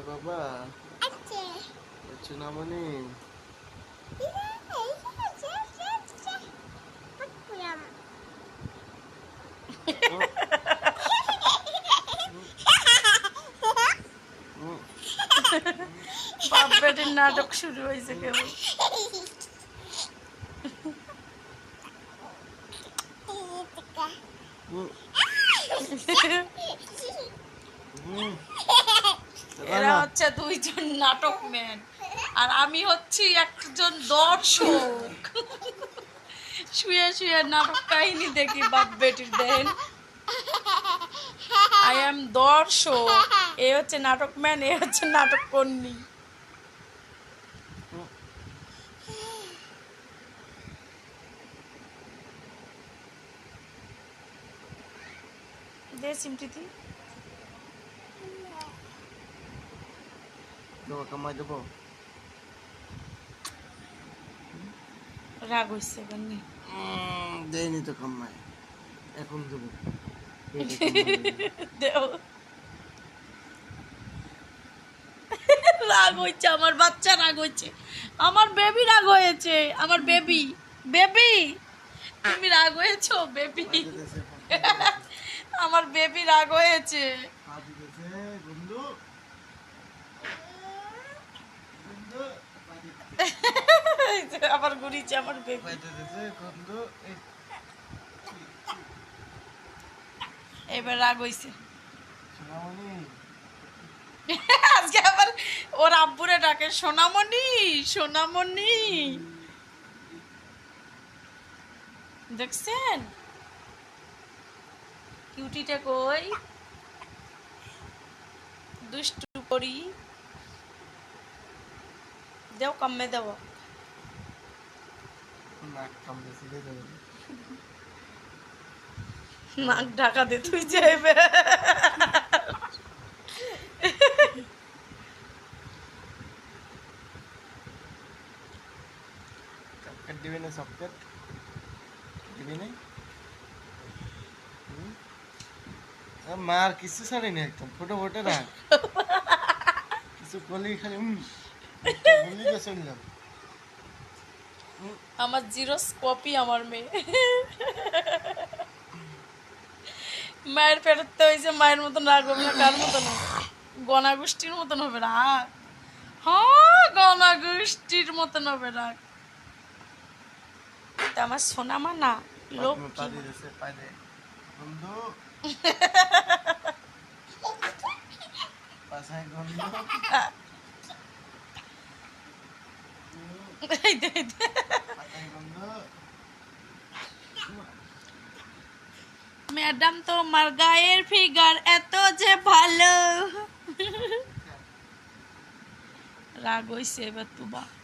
এ বাবা সোনামণি হুম, বাপ বেটির নাটক শুরু হয়েছে কেবল হুম, হুম। এরা হচ্ছে দুইজন নাটক ম্যান। আর আমি হচ্ছি একজন দর্শক। শুয়ে শুয়ে নাটক কাহিনী দেখি বাপ বেটির দেন আই এম দর্শক। এ হচ্ছে নাটক ম্যান এ হচ্ছে নাটক কর্মী দে সিমটিতি দেবো কামাই দেবো। রাগ হইছে দেয়নি তো কামাই এখন দেবো। দেও। রাগ হয়েছে আমার বাচ্চা রাগ হয়েছে আমার বেবি রাগ হয়েছে আমার বেবি বেবি তুমি রাগ হয়েছো বেবি আমার বেবি রাগ হয়েছে। বন্ধু। আবার ঘুরিছে আমার বেবি। এবার রাগ হয়েছে আজকে আবার ওর আব্বুরে ডাকে সোনামণি সোনামণি। দেখছেন? কিউটিটা কই? দুষ্টু করি। দেও কমে দেব নাক ঢাকা দে তুই যাইবে দিবি না দিবি না? মার কিছু ছাড়িনি একদম ফটো ফটো রাখ। কিছু খালি বলি তো শুনলাম আমার জিরো কপি আমার মেয়ে। মায়ের ফেরত হয়েছে মায়ের মতন রাগ হবে না কার মতন হবে? গনা গোষ্ঠীর মতন হবে রাগ হ্যাঁ গনা গোষ্ঠীর মতন হবে রাগ তা আমার সোনা মা না লোক বন্ধু পাশায় বন্ধু পাশায় বন্ধু ম্যাডাম তোমার গায়ের ফিগার এত যে ভালো। রাগ হইছে এবার তুবা।